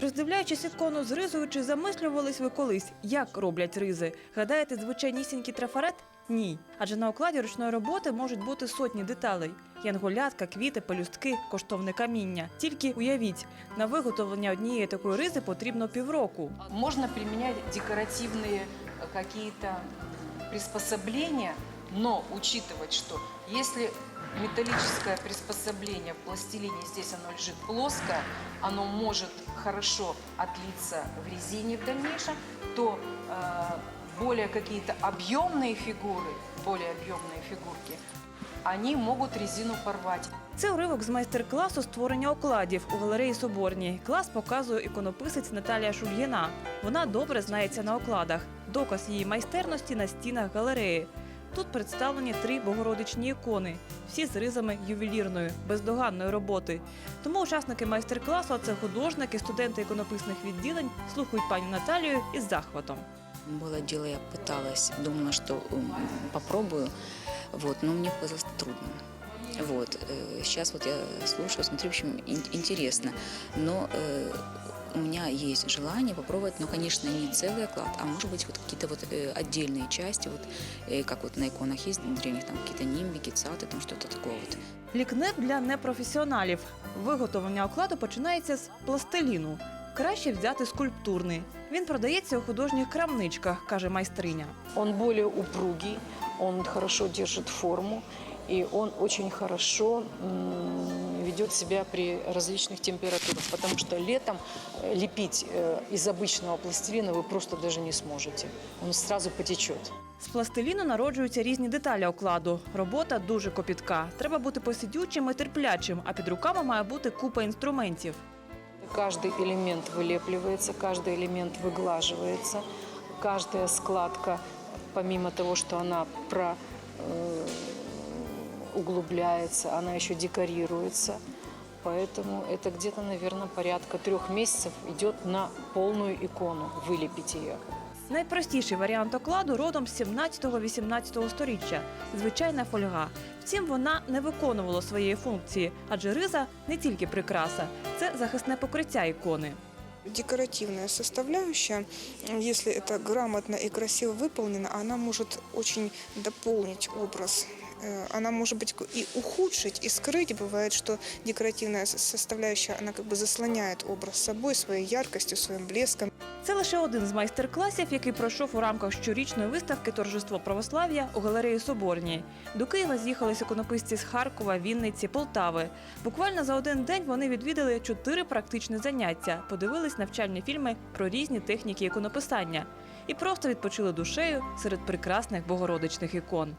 Роздивляючись ікону з ризою, чи замислювались ви колись, як роблять ризи? Гадаєте, звичайнісінький трафарет? Ні. Адже на окладі ручної роботи можуть бути сотні деталей: янголятка, квіти, пелюстки, коштовне каміння. Тільки уявіть, на виготовлення однієї такої ризи потрібно півроку. Можно применять декоративные э, какие-то приспособления, но учитывать, что если металлическое приспособление в пластилине, здесь оно лежит плоское, оно может хорошо отлиться в резине в дальнейшем, то э, более какие-то объемные фигуры, более объемные фигурки, они могут резину порвать. Це уривок з майстер-класу створення окладів у галереї Соборній. Клас показує іконописець Наталія Шульгіна. Вона добре знається на окладах. Доказ її майстерності на стінах галереї. Тут представлені три богородичні ікони, всі з ризами ювелірної, бездоганної роботи. Тому учасники майстер-класу, а це художники, студенти іконописних відділень, слухають пані Наталію із захватом. Было дело, я пыталась, думала, что м, попробую, вот, но мне показалось трудно. Вот, э, сейчас вот я слушаю, смотрю, в общем, ин- интересно, но э, у меня есть желание попробовать, но, конечно, не целый оклад, а может быть вот какие-то вот э, отдельные части, вот э, как вот на иконах есть древних, там какие-то нимбики, цаты, там что-то такое вот. Лікнеп для непрофесіоналів. Виготовлення окладу починається з пластиліну. Краще взяти скульптурний. Він продається у художніх крамничках, каже майстриня. Он более упругий, он хорошо держит форму, и он очень хорошо м, ведет себя при различных температурах, потому что летом э, лепить э, из обычного пластилина вы просто даже не сможете. Он сразу потечет. З пластиліну народжуються різні деталі окладу. Робота дуже копітка. Треба бути посидючим і терплячим, а під руками має бути купа інструментів. Каждый элемент вылепливается, каждый элемент выглаживается, каждая складка, помимо того, что она про, э, углубляется, она еще декорируется. Поэтому это где-то, наверное, порядка трех месяцев идет на полную икону, вылепить ее. Найпростіший варіант окладу родом з 17-18 сторіччя звичайна фольга. Втім, вона не виконувала своєї функції, адже риза не тільки прикраса, це захисне покриття ікони. Декоративная составляющая, если это грамотно и красиво выполнено, она может очень дополнить образ. Э, Она может быть и ухудшить, и скрыть. Бывает, что декоративная с- составляющая, она как бы заслоняет образ собой, своей яркостью, своим блеском. Це лише один з майстер-класів, який пройшов у рамках щорічної виставки Торжество православ'я у галереї Соборній. До Києва з'їхались іконописці з Харкова, Вінниці, Полтави. Буквально за один день вони відвідали чотири практичні заняття, подивились навчальні фільми про різні техніки іконописання і просто відпочили душею серед прекрасних богородичних ікон.